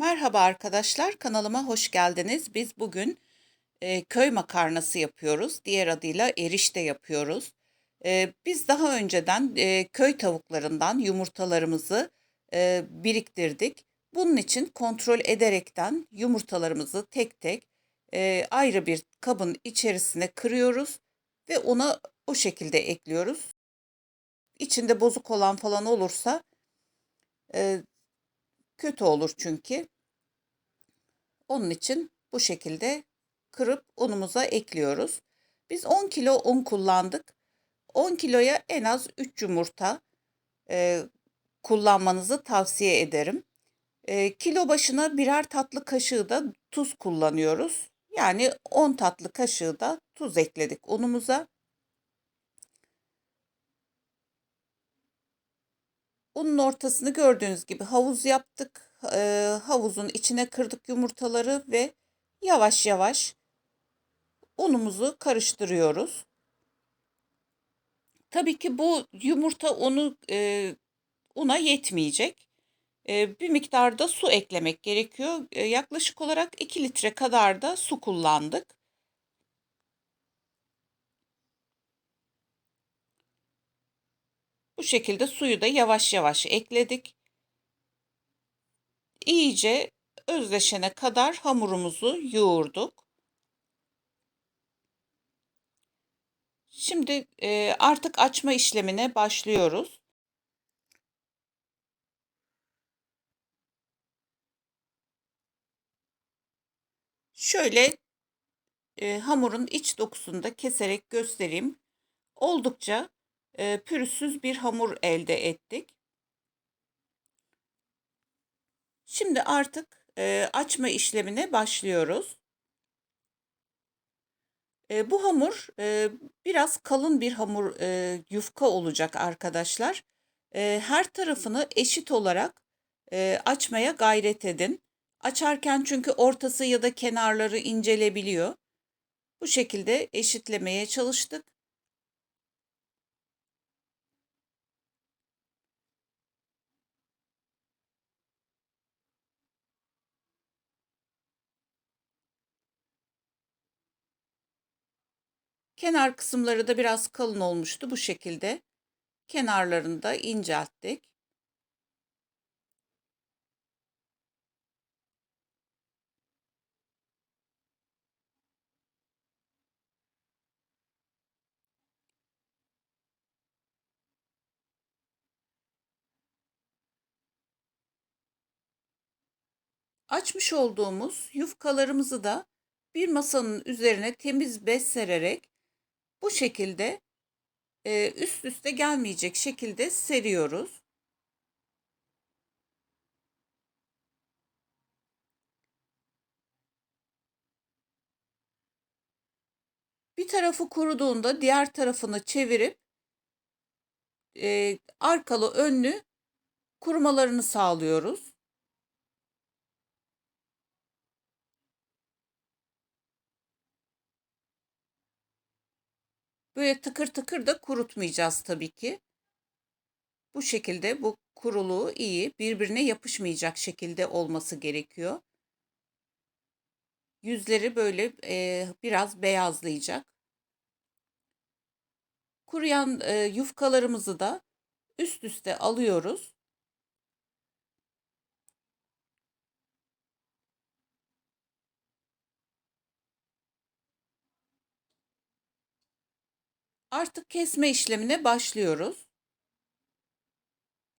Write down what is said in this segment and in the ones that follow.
Merhaba arkadaşlar, kanalıma hoş geldiniz. Biz bugün e, köy makarnası yapıyoruz. Diğer adıyla erişte yapıyoruz. E, biz daha önceden e, köy tavuklarından yumurtalarımızı e, biriktirdik. Bunun için kontrol ederekten yumurtalarımızı tek tek e, ayrı bir kabın içerisine kırıyoruz ve ona o şekilde ekliyoruz. İçinde bozuk olan falan olursa e, kötü olur çünkü. Onun için bu şekilde kırıp unumuza ekliyoruz. Biz 10 kilo un kullandık. 10 kiloya en az 3 yumurta e, kullanmanızı tavsiye ederim. E, kilo başına birer tatlı kaşığı da tuz kullanıyoruz. Yani 10 tatlı kaşığı da tuz ekledik unumuza. Unun ortasını gördüğünüz gibi havuz yaptık. E, havuzun içine kırdık yumurtaları ve yavaş yavaş unumuzu karıştırıyoruz. Tabii ki bu yumurta unu e, una yetmeyecek. E, bir miktarda su eklemek gerekiyor. E, yaklaşık olarak 2 litre kadar da su kullandık. Bu şekilde suyu da yavaş yavaş ekledik. İyice özleşene kadar hamurumuzu yoğurduk. Şimdi e, artık açma işlemine başlıyoruz. Şöyle e, hamurun iç dokusunu da keserek göstereyim. Oldukça e, pürüzsüz bir hamur elde ettik. Şimdi artık e, açma işlemine başlıyoruz. E, bu hamur e, biraz kalın bir hamur e, yufka olacak arkadaşlar. E, her tarafını eşit olarak e, açmaya gayret edin. Açarken çünkü ortası ya da kenarları incelebiliyor. Bu şekilde eşitlemeye çalıştık. Kenar kısımları da biraz kalın olmuştu bu şekilde. Kenarlarını da incelttik. Açmış olduğumuz yufkalarımızı da bir masanın üzerine temiz bez sererek bu şekilde e, üst üste gelmeyecek şekilde seriyoruz. Bir tarafı kuruduğunda diğer tarafını çevirip e, arkalı önlü kurumalarını sağlıyoruz. Böyle tıkır tıkır da kurutmayacağız tabii ki. Bu şekilde bu kuruluğu iyi, birbirine yapışmayacak şekilde olması gerekiyor. Yüzleri böyle e, biraz beyazlayacak. Kuruyan e, yufkalarımızı da üst üste alıyoruz. Artık kesme işlemine başlıyoruz.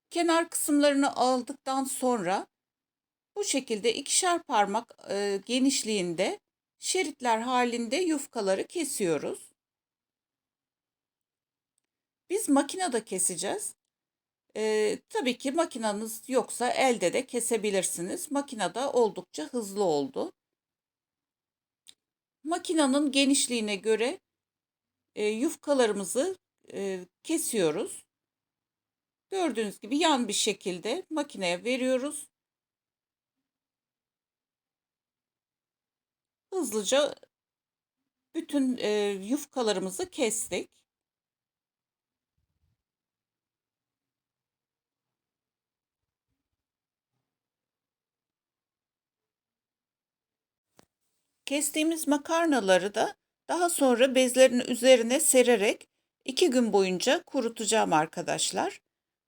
Kenar kısımlarını aldıktan sonra bu şekilde ikişer parmak e, genişliğinde şeritler halinde yufkaları kesiyoruz. Biz makinede keseceğiz. E, tabii ki makinanız yoksa elde de kesebilirsiniz. Makinede oldukça hızlı oldu. Makinanın genişliğine göre e, yufkalarımızı e, kesiyoruz. Gördüğünüz gibi yan bir şekilde makineye veriyoruz. Hızlıca bütün e, yufkalarımızı kestik. Kestiğimiz makarnaları da daha sonra bezlerin üzerine sererek 2 gün boyunca kurutacağım arkadaşlar.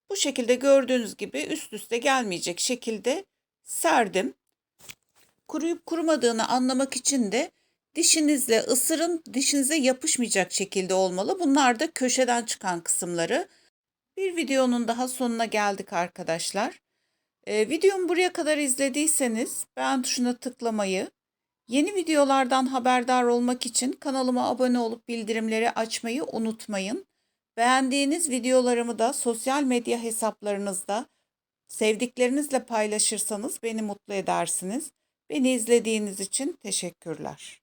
Bu şekilde gördüğünüz gibi üst üste gelmeyecek şekilde serdim. Kuruyup kurumadığını anlamak için de dişinizle ısırın, dişinize yapışmayacak şekilde olmalı. Bunlar da köşeden çıkan kısımları. Bir videonun daha sonuna geldik arkadaşlar. Ee, videomu buraya kadar izlediyseniz beğen tuşuna tıklamayı, yeni videolardan haberdar olmak için kanalıma abone olup bildirimleri açmayı unutmayın. Beğendiğiniz videolarımı da sosyal medya hesaplarınızda sevdiklerinizle paylaşırsanız beni mutlu edersiniz. Beni izlediğiniz için teşekkürler.